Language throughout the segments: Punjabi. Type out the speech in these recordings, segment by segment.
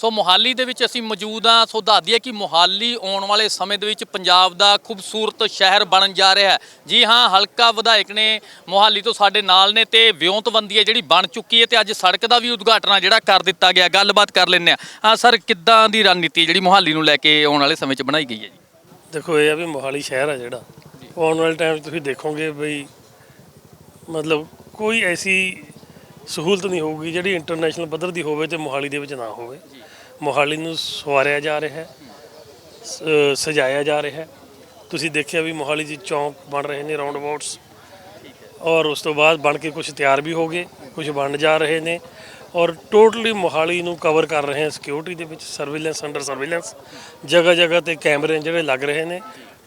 ਸੋ ਮੋਹਾਲੀ ਦੇ ਵਿੱਚ ਅਸੀਂ ਮੌਜੂਦ ਹਾਂ। ਸੋ ਦੱਸ ਦਈਏ ਕਿ ਮੋਹਾਲੀ ਆਉਣ ਵਾਲੇ ਸਮੇਂ ਦੇ ਵਿੱਚ ਪੰਜਾਬ ਦਾ ਖੂਬਸੂਰਤ ਸ਼ਹਿਰ ਬਣਨ ਜਾ ਰਿਹਾ ਹੈ। ਜੀ ਹਾਂ ਹਲਕਾ ਵਿਧਾਇਕ ਨੇ ਮੋਹਾਲੀ ਤੋਂ ਸਾਡੇ ਨਾਲ ਨੇ ਤੇ ਵਿਉਂਤਬੰਦੀ ਹੈ ਜਿਹੜੀ ਬਣ ਚੁੱਕੀ ਹੈ ਤੇ ਅੱਜ ਸੜਕ ਦਾ ਵੀ ਉਦਘਾਟਨ ਆ ਜਿਹੜਾ ਕਰ ਦਿੱਤਾ ਗਿਆ। ਗੱਲਬਾਤ ਕਰ ਲੈਂਦੇ ਆ ਹਾਂ ਸਰ ਕਿੱਦਾਂ ਦੀ ਰਣਨੀਤੀ ਜਿਹੜੀ ਮੋਹਾਲੀ ਨੂੰ ਲੈ ਕੇ ਆਉਣ ਵਾਲੇ ਸਮੇਂ 'ਚ ਬਣਾਈ ਗਈ ਹੈ ਜੀ? ਦੇਖੋ ਇਹ ਆ ਵੀ ਮੋਹਾਲੀ ਸ਼ਹਿਰ ਆ ਜਿਹੜਾ। ਆਉਣ ਵਾਲੇ ਟਾਈਮ 'ਚ ਤੁਸੀਂ ਦੇਖੋਗੇ ਬਈ ਮਤਲਬ ਕੋਈ ਐਸੀ ਸਹੂਲਤ ਨਹੀਂ ਹੋਊਗੀ ਜਿਹੜੀ ਇੰਟਰਨੈਸ਼ਨਲ ਪੱਧਰ ਦੀ ਹੋਵੇ ਤੇ ਮੋਹਾਲੀ ਦੇ ਵਿੱਚ ਨਾ ਹੋਵੇ। ਮੋਹਾਲੀ ਨੂੰ ਸਵਾਰਿਆ ਜਾ ਰਿਹਾ ਹੈ ਸਜਾਇਆ ਜਾ ਰਿਹਾ ਹੈ। ਤੁਸੀਂ ਦੇਖਿਆ ਵੀ ਮੋਹਾਲੀ 'ਚ ਚੌਂਕ ਬਣ ਰਹੇ ਨੇ ਰਾਉਂਡ ਅਬਾਊਟਸ ਔਰ ਉਸ ਤੋਂ ਬਾਅਦ ਬਣ ਕੇ ਕੁਝ ਤਿਆਰ ਵੀ ਹੋ ਗਏ ਕੁਝ ਬਣ ਜਾ ਰਹੇ ਨੇ। ਔਰ ਟੋਟਲੀ ਮੋਹਾਲੀ ਨੂੰ ਕਵਰ ਕਰ ਰਹੇ ਹਾਂ ਸਿਕਿਉਰਿਟੀ ਦੇ ਵਿੱਚ ਸਰਵੇਲੈਂਸ ਅੰਡਰ ਸਰਵੇਲੈਂਸ ਜਗ੍ਹਾ ਜਗ੍ਹਾ ਤੇ ਕੈਮਰੇ ਜਿਹੜੇ ਲੱਗ ਰਹੇ ਨੇ,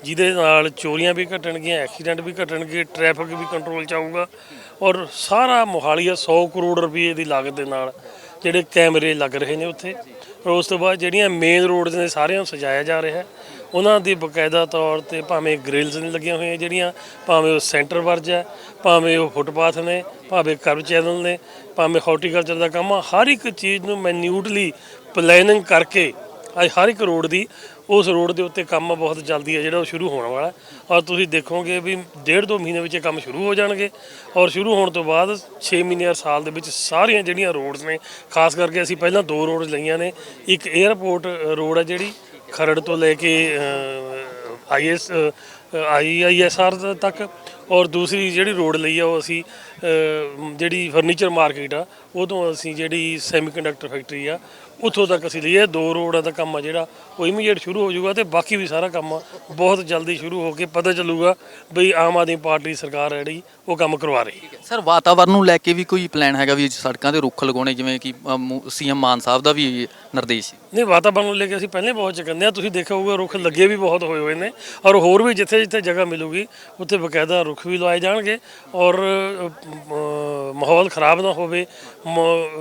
ਜਿਹਦੇ ਨਾਲ ਚੋਰੀਆਂ ਵੀ ਘਟਣਗੀਆਂ ਐਕਸੀਡੈਂਟ ਵੀ ਘਟਣਗੇ ਟ੍ਰੈਫਿਕ ਵੀ ਕੰਟਰੋਲ ਚ ਆਊਗਾ। ਔਰ ਸਾਰਾ ਮੋਹਾਲੀ ਆ 100 ਕਰੋੜ ਰੁਪਏ ਦੀ ਲਾਗਤ ਦੇ ਨਾਲ। ਜਿਹੜੇ ਕੈਮਰੇ ਲੱਗ ਰਹੇ ਨੇ ਉੱਥੇ। ਔਰ ਉਸ ਤੋਂ ਬਾਅਦ ਜਿਹੜੀਆਂ ਮੇਨ ਰੋਡਸ ਨੇ ਸਾਰਿਆਂ ਨੂੰ ਸਜਾਇਆ ਜਾ ਰਿਹਾ ਹੈ। ਉਹਨਾਂ ਦੀ ਬਕਾਇਦਾ ਤੌਰ ਤੇ ਭਾਵੇਂ ਗ੍ਰਿਲਸ ਨੇ ਲੱਗੀਆਂ ਹੋਈਆਂ ਜਿਹੜੀਆਂ, ਭਾਵੇਂ ਉਹ ਸੈਂਟਰ ਵਰਜ ਹੈ, ਭਾਵੇਂ ਉਹ ਫੁੱਟਪਾਥ ਨੇ, ਭਾਵੇਂ ਕਰਵ ਚੈਨਲ ਨੇ, ਭਾਵੇਂ ਹਾਰਟੀਕਲਚਰ ਦਾ ਕੰਮ ਆ, ਹਰ ਇੱਕ ਚੀਜ਼ ਨੂੰ ਮੈਨਿਊਟਲੀ ਪਲੈਨਿੰਗ ਕਰਕੇ ਅੱਜ ਹਰ ਇੱਕ ਰੋਡ ਦੀ ਉਸ ਰੋਡ ਦੇ ਉੱਤੇ ਕੰਮ ਬਹੁਤ ਜਲਦੀ ਹੈ ਜਿਹੜਾ ਉਹ ਸ਼ੁਰੂ ਹੋਣ ਵਾਲਾ ਔਰ ਤੁਸੀਂ ਦੇਖੋਗੇ ਵੀ ਡੇਢ ਦੋ ਮਹੀਨੇ ਵਿੱਚ ਇਹ ਕੰਮ ਸ਼ੁਰੂ ਹੋ ਜਾਣਗੇ। ਔਰ ਸ਼ੁਰੂ ਹੋਣ ਤੋਂ ਬਾਅਦ 6 ਮਹੀਨੇ ਜਾਂ ਸਾਲ ਦੇ ਵਿੱਚ ਸਾਰੀਆਂ ਜਿਹੜੀਆਂ ਰੋਡਸ ਨੇ, ਖਾਸ ਕਰਕੇ ਅਸੀਂ ਪਹਿਲਾਂ ਦੋ ਰੋਡਸ ਲਈਆਂ ਨੇ। ਇੱਕ 에ਅਰਪੋਰਟ ਰੋਡ ਹੈ ਜਿਹੜੀ ਖਰੜ ਤੋਂ ਲੈ ਕੇ ਆਈਐਸ ਆਈਆਈਐਸਆਰ ਤੱਕ। ਔਰ ਦੂਸਰੀ ਜਿਹੜੀ ਰੋਡ ਲਈ ਆ ਉਹ ਅਸੀਂ ਜਿਹੜੀ ਫਰਨੀਚਰ ਮਾਰਕੀਟ ਆ, ਉਹ ਤੋਂ ਅਸੀਂ ਜਿਹੜੀ ਸੈਮੀਕੰਡਕਟਰ ਫੈਕਟਰੀ ਆ ਉੱਥੋਂ ਤੱਕ ਅਸੀਂ ਲਈਏ ਦੋ ਰੋਡਾਂ ਦਾ ਕੰਮ ਆ ਜਿਹੜਾ ਉਹ ਇਮੀਡੀਏਟ ਸ਼ੁਰੂ ਹੋ ਜਾਊਗਾ ਤੇ ਬਾਕੀ ਵੀ ਸਾਰਾ ਕੰਮ ਬਹੁਤ ਜਲਦੀ ਸ਼ੁਰੂ ਹੋ ਕੇ ਪਤਾ ਚੱਲੂਗਾ ਬਈ ਆਮ ਆਦਮੀ ਪਾਰਟੀ ਸਰਕਾਰ ਹੈ ਜਿਹੜੀ ਉਹ ਕੰਮ ਕਰਵਾ ਰਹੀ ਹੈ। ਸਰ ਵਾਤਾਵਰਨ ਨੂੰ ਲੈ ਕੇ ਵੀ ਕੋਈ ਪਲਾਨ ਹੈਗਾ ਵੀ ਸੜਕਾਂ ਤੇ ਰੁੱਖ ਲਗਾਉਣੇ ਜਿਵੇਂ ਕਿ ਸੀਐਮ ਮਾਨ ਸਾਹਿਬ ਦਾ ਵੀ ਨਿਰਦੇਸ਼ ਸੀ। ਨਹੀਂ ਵਾਤਾਵਰਣ ਨੂੰ ਲੈ ਕੇ ਅਸੀਂ ਪਹਿਲੇ ਬਹੁਤ ਚੁਕੰਦੇ ਆ। ਤੁਸੀਂ ਦੇਖਿਆ ਹੋਊਗਾ ਰੁੱਖ ਲੱਗੇ ਵੀ ਬਹੁਤ ਹੋਏ ਹੋਏ ਨੇ ਔਰ ਹੋਰ ਵੀ ਜਿੱਥੇ ਜਿੱਥੇ ਜਗ੍ਹਾ ਮਿਲੂਗੀ ਉੱਥੇ ਬਕਾਇਦਾ ਰੁੱਖ ਵੀ ਲਵਾਏ ਜਾਣਗੇ ਔਰ ਮਾਹੌਲ ਖਰਾਬ ਨਾ ਹੋਵੇ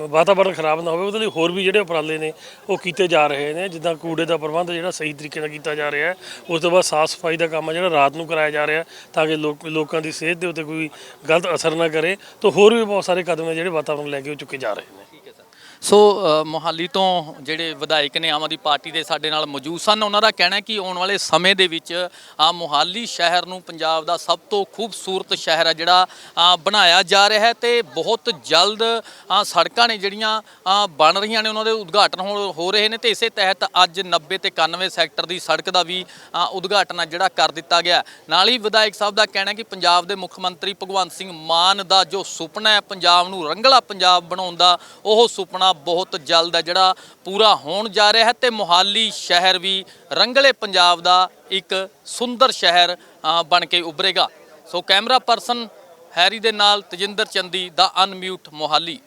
ਵਾਤਾਵਰਣ ਖਰਾਬ ਨਾ ਹੋਵੇ ਉਹਦੇ ਲਈ ਹੋਰ ਵੀ ਜਿਹੜੇ ਉਪਰਾਲੇ ਨੇ ਉਹ ਕੀਤੇ ਜਾ ਰਹੇ ਨੇ, ਜਿੱਦਾਂ ਕੂੜੇ ਦਾ ਪ੍ਰਬੰਧ ਜਿਹੜਾ ਸਹੀ ਤਰੀਕੇ ਨਾਲ ਕੀਤਾ ਜਾ ਰਿਹਾ ਹੈ, ਉਸ ਤੋਂ ਬਾਅਦ ਸਾਫ਼ ਸਫ਼ਾਈ ਦਾ ਕੰਮ ਆ ਜਿਹੜਾ ਰਾਤ ਨੂੰ ਕਰਾਇਆ ਜਾ ਰਿਹਾ ਤਾਂ ਕਿ ਲੋਕ, ਲੋਕਾਂ ਦੀ ਸਿਹਤ ਦੇ ਉੱਤੇ ਕੋਈ ਗਲਤ ਅਸਰ ਨਾ ਕਰੇ, ਤਾਂ ਹੋਰ ਵੀ ਬਹੁਤ ਸਾਰੇ ਕਦਮ ਨੇ ਜਿਹੜੇ ਵਾਤਾਵਰਣ ਨੂੰ ਲੈ ਕੇ ਉਹ ਚੁੱਕੇ ਜਾ ਰਹੇ ਨੇ। ਸੋ ਮੋਹਾਲੀ ਤੋਂ ਜਿਹੜੇ ਵਿਧਾਇਕ ਨੇ ਆਮ ਆਦਮੀ ਪਾਰਟੀ ਦੇ ਸਾਡੇ ਨਾਲ ਮੌਜੂਦ ਸਨ, ਉਹਨਾਂ ਦਾ ਕਹਿਣਾ ਹੈ ਕਿ ਆਉਣ ਵਾਲੇ ਸਮੇਂ ਦੇ ਵਿੱਚ, ਆ ਮੋਹਾਲੀ ਸ਼ਹਿਰ ਨੂੰ ਪੰਜਾਬ ਦਾ ਸਭ ਤੋਂ ਖੂਬਸੂਰਤ ਸ਼ਹਿਰ ਹੈ ਜਿਹੜਾ ਬਣਾਇਆ ਜਾ ਰਿਹਾ ਹੈ ਤੇ ਬਹੁਤ ਜਲਦ ਸੜਕਾਂ ਨੇ ਜਿਹੜੀਆਂ ਬਣ ਰਹੀਆਂ ਨੇ, ਉਹਨਾਂ ਦੇ ਉਦਘਾਟਨ ਹੋ ਹੋ ਰਹੇ ਨੇ ਤੇ ਇਸੇ ਤਹਿਤ ਅੱਜ 90 ਤੇ 91 ਸੈਕਟਰ ਦੀ ਸੜਕ ਦਾ ਵੀ ਉਦਘਾਟਨ ਆ ਜਿਹੜਾ ਕਰ ਦਿੱਤਾ ਗਿਆ। ਨਾਲ ਹੀ ਵਿਧਾਇਕ ਸਾਹਿਬ ਦਾ ਕਹਿਣਾ ਕਿ ਪੰਜਾਬ ਦੇ ਮੁੱਖ ਮੰਤਰੀ ਭਗਵੰਤ ਸਿੰਘ ਮਾਨ ਦਾ ਜੋ ਸੁਪਨਾ ਹੈ ਪੰਜਾਬ ਨੂੰ ਰੰਗਲਾ ਪੰਜਾਬ ਬਣਾਉਣ ਦਾ, ਉਹ ਸੁਪਨਾ ਬਹੁਤ ਜਲਦ ਹੈ, ਜਿਹੜਾ ਪੂਰਾ ਹੋਣ ਜਾ ਰਿਹਾ ਹੈ ਤੇ ਮੋਹਾਲੀ ਸ਼ਹਿਰ ਵੀ ਰੰਗਲੇ ਪੰਜਾਬ ਦਾ ਇੱਕ ਸੁੰਦਰ ਸ਼ਹਿਰ ਬਣ ਕੇ ਉਭਰੇਗਾ। ਸੋ ਕੈਮਰਾ ਪਰਸਨ ਹੈਰੀ ਦੇ ਨਾਲ ਤਜਿੰਦਰ ਚੰਦੀ ਦਾ ਅਨਮਿਊਟ ਮੋਹਾਲੀ।